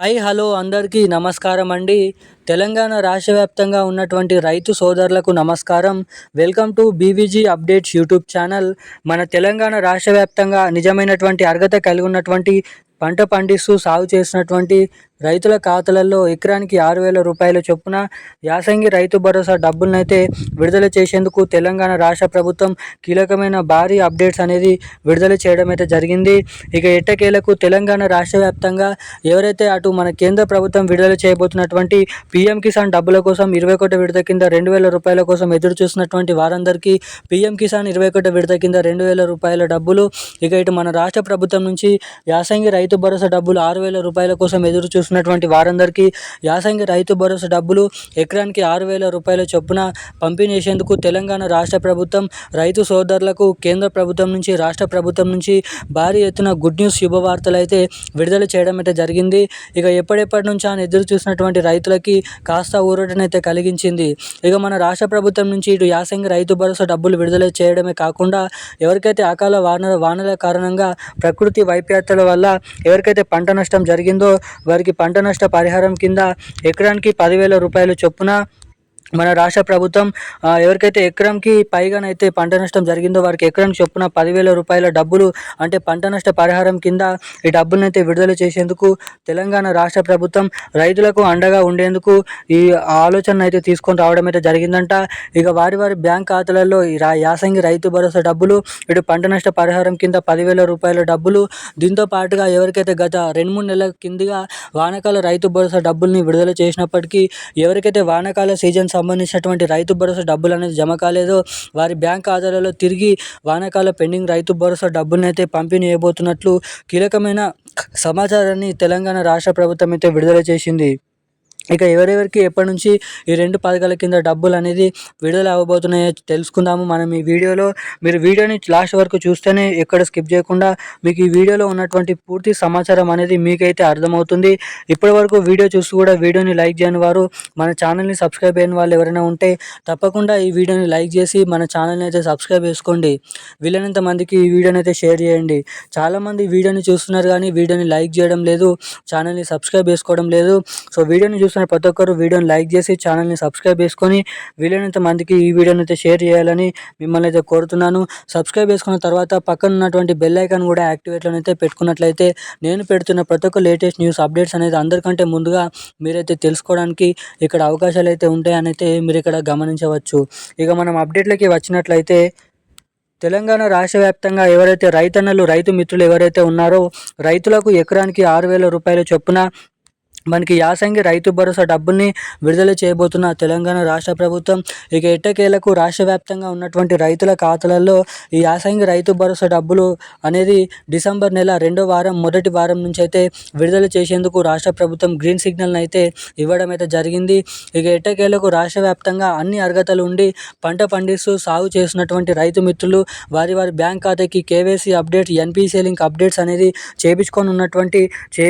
Hi hello అందరికీ నమస్కారం అండి. తెలంగాణ రాష్ట్ర వ్యాప్తంగా ఉన్నటువంటి రైతు సోదరులకు నమస్కారం. Welcome to BVG updates YouTube channel. మన తెలంగాణ రాష్ట్ర వ్యాప్తంగా నిజమైనటువంటి అర్హత కలిగి ఉన్నటువంటి పంట పండిస్తూ సాగు చేసినటువంటి రైతుల ఖాతాలలో ఎకరానికి ఆరు వేల రూపాయల చొప్పున యాసంగి రైతు భరోసా డబ్బులనైతే విడుదల చేసేందుకు తెలంగాణ రాష్ట్ర ప్రభుత్వం కీలకమైన భారీ అప్డేట్స్ అనేది విడుదల చేయడం అయితే జరిగింది. ఇక ఎట్టకేలకు తెలంగాణ రాష్ట్ర వ్యాప్తంగా ఎవరైతే అటు మన కేంద్ర ప్రభుత్వం విడుదల చేయబోతున్నటువంటి పీఎం కిసాన్ డబ్బుల కోసం ఇరవై ఒకటి విడత కింద రెండు వేల రూపాయల కోసం ఎదురు చూస్తున్నటువంటి వారందరికీ పీఎం కిసాన్ ఇరవై ఒకటి విడత కింద రెండు వేల రూపాయల డబ్బులు ఇక ఇటు మన రాష్ట్ర ప్రభుత్వం నుంచి యాసంగి రైతు భరోసా డబ్బులు ఆరు వేల రూపాయల కోసం ఎదురు చూస్తున్నటువంటి వారందరికీ యాసంగి రైతు భరోసా డబ్బులు ఎకరానికి ఆరు వేల రూపాయల చొప్పున పంపిణీ చేసేందుకు తెలంగాణ రాష్ట్ర ప్రభుత్వం రైతు సోదరులకు కేంద్ర ప్రభుత్వం నుంచి రాష్ట్ర ప్రభుత్వం నుంచి భారీ ఎత్తున గుడ్ న్యూస్ శుభవార్తలు అయితే విడుదల చేయడం అయితే జరిగింది. ఇక ఎప్పటిప్పటి నుంచి ఆయన ఎదురు చూసినటువంటి రైతులకి కాస్త ఊరటనైతే కలిగించింది. ఇక మన రాష్ట్ర ప్రభుత్వం నుంచి ఇటు యాసంగి రైతు భరోసా డబ్బులు విడుదల చేయడమే కాకుండా ఎవరికైతే అకాల వానల వానల కారణంగా ప్రకృతి వైపరీత్యాల వల్ల ఎవరికైతే పంట నష్టం జరిగిందో వారికి పంట నష్ట పరిహారం కింద ఎకరానికి పదివేల రూపాయల చొప్పున మన రాష్ట్ర ప్రభుత్వం ఎవరికైతే ఎకరంకి పైగానైతే పంట నష్టం జరిగిందో వారికి ఎకరం చొప్పున పదివేల రూపాయల డబ్బులు అంటే పంట నష్ట పరిహారం కింద ఈ డబ్బులను అయితే విడుదల చేసేందుకు తెలంగాణ రాష్ట్ర ప్రభుత్వం రైతులకు అండగా ఉండేందుకు ఈ ఆలోచన అయితే తీసుకొని రావడం అయితే జరిగిందంట. ఇక వారి వారి బ్యాంక్ ఖాతాలలో ఈ యాసంగి రైతు భరోసా డబ్బులు ఇటు పంట నష్ట పరిహారం కింద పదివేల రూపాయల డబ్బులు దీంతో పాటుగా ఎవరికైతే గత రెండు మూడు నెలల కిందిగా వానకాల రైతు భరోసా డబ్బుల్ని విడుదల చేసినప్పటికీ ఎవరికైతే వానకాల సీజన్ సంబంధించినటువంటి రైతు భరోసా డబ్బులు అనేది జమ కాలేదో. వారి బ్యాంక్ ఖాతాలలో తిరిగి వానాకాల పెండింగ్ రైతు భరోసా డబ్బులను అయితే పంపిణీ చేయబోతున్నట్లు కీలకమైన సమాచారాన్ని తెలంగాణ రాష్ట్ర ప్రభుత్వం అయితే విడుదల చేసింది. ఇక ఎవరెవరికి ఎప్పటి నుంచి ఈ రెండు పథకాల కింద డబ్బులు అనేది విడుదల అవ్వబోతున్నాయో తెలుసుకుందాము. మనం ఈ వీడియోలో మీరు వీడియోని లాస్ట్ వరకు చూస్తేనే ఎక్కడ స్కిప్ చేయకుండా మీకు ఈ వీడియోలో ఉన్నటువంటి పూర్తి సమాచారం అనేది మీకైతే అర్థమవుతుంది. ఇప్పటి వరకు వీడియో చూసి కూడా వీడియోని లైక్ చేయని వారు మన ఛానల్ని సబ్స్క్రైబ్ అయిన వాళ్ళు ఎవరైనా ఉంటే తప్పకుండా ఈ వీడియోని లైక్ చేసి మన ఛానల్ని అయితే సబ్స్క్రైబ్ చేసుకోండి. వీలైనంత మందికి ఈ వీడియోని అయితే షేర్ చేయండి. చాలామంది వీడియోని చూస్తున్నారు కానీ వీడియోని లైక్ చేయడం లేదు ఛానల్ని సబ్స్క్రైబ్ చేసుకోవడం లేదు. సో వీడియోని చూసి చూస్తున్న ప్రతి ఒక్కరు వీడియోని లైక్ చేసి ఛానల్ని సబ్స్క్రైబ్ చేసుకొని వీలైనంత మందికి ఈ వీడియోని అయితే షేర్ చేయాలని మిమ్మల్ని అయితే కోరుతున్నాను. సబ్స్క్రైబ్ చేసుకున్న తర్వాత పక్కన ఉన్నటువంటి బెల్ ఐకాన్ కూడా యాక్టివేట్లో అయితే పెట్టుకున్నట్లయితే నేను పెడుతున్న ప్రతి ఒక్క లేటెస్ట్ న్యూస్ అప్డేట్స్ అనేది అందరికంటే ముందుగా మీరైతే తెలుసుకోవడానికి ఇక్కడ అవకాశాలు అయితే ఉంటాయని అయితే మీరు ఇక్కడ గమనించవచ్చు. ఇక మనం అప్డేట్లకి వచ్చినట్లయితే తెలంగాణ రాష్ట్ర వ్యాప్తంగా ఎవరైతే రైతన్నలు రైతు మిత్రులు ఎవరైతే ఉన్నారో రైతులకు ఎకరానికి ఆరు వేల రూపాయల చొప్పున మనకి యాసంగి రైతు భరోసా డబ్బుల్ని విడుదల చేయబోతున్న తెలంగాణ రాష్ట్ర ప్రభుత్వం ఇక ఎట్టకేలకు రాష్ట్ర వ్యాప్తంగా ఉన్నటువంటి రైతుల ఖాతాలలో ఈ యాసంగి రైతు భరోసా డబ్బులు అనేది డిసెంబర్ నెల రెండో వారం మొదటి వారం నుంచి అయితే విడుదల చేసేందుకు రాష్ట్ర ప్రభుత్వం గ్రీన్ సిగ్నల్ని అయితే ఇవ్వడం అయితే జరిగింది. ఇక ఎట్టకేలకు రాష్ట్ర వ్యాప్తంగా అన్ని అర్హతలు ఉండి పంట పండిస్తూ సాగు చేసినటువంటి రైతు మిత్రులు వారి వారి బ్యాంక్ ఖాతాకి KYC update NPC link updates అనేది చేపించుకొని ఉన్నటువంటి చే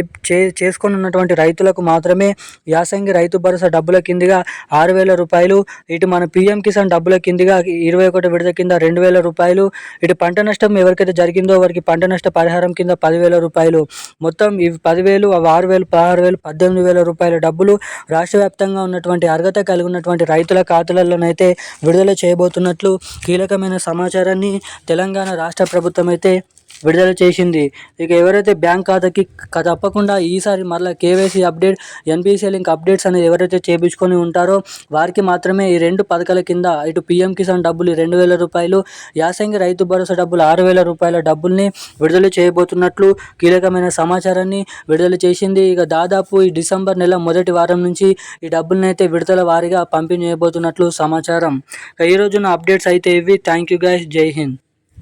చేసుకొని ఉన్నటువంటి రైతులు రైతులకు మాత్రమే యాసంగి రైతు భరోసా డబ్బుల కిందిగా ఆరు వేల రూపాయలు ఇటు మన పిఎం కిసాన్ డబ్బుల కిందిగా ఇరవై ఒకటి విడత కింద రెండు వేల రూపాయలు ఇటు పంట నష్టం ఎవరికైతే జరిగిందో వారికి పంట నష్ట పరిహారం కింద పదివేల రూపాయలు. మొత్తం ఇవి పదివేలు ఆరు వేలు పదహారు వేలు పద్దెనిమిది వేల రూపాయల డబ్బులు రాష్ట్ర వ్యాప్తంగా ఉన్నటువంటి అర్హత కలిగి ఉన్నటువంటి రైతుల ఖాతాలలోనైతే విడుదల చేయబోతున్నట్లు కీలకమైన సమాచారాన్ని తెలంగాణ రాష్ట్ర ప్రభుత్వం అయితే విడుదల చేసింది. ఇక ఎవరైతే బ్యాంక్ ఖాతాకి తప్పకుండా ఈసారి మరలా KYC update NPC link updates అనేది ఎవరైతే చేయించుకొని ఉంటారో వారికి మాత్రమే ఈ రెండు పథకాల కింద ఇటు పిఎం కిసాన్ డబ్బులు రెండు వేల రూపాయలు యాసంగి రైతు భరోసా డబ్బులు ఆరు వేల రూపాయల డబ్బుల్ని విడుదల చేయబోతున్నట్లు కీలకమైన సమాచారాన్ని విడుదల చేసింది. ఇక దాదాపు ఈ డిసెంబర్ నెల మొదటి వారం నుంచి ఈ డబ్బుల్ని అయితే విడుదల వారిగా పంపిణీ చేయబోతున్నట్లు సమాచారం. ఈ రోజున అప్డేట్స్ అయితే ఇవి. థ్యాంక్ యూ గైస్ జై హింద్.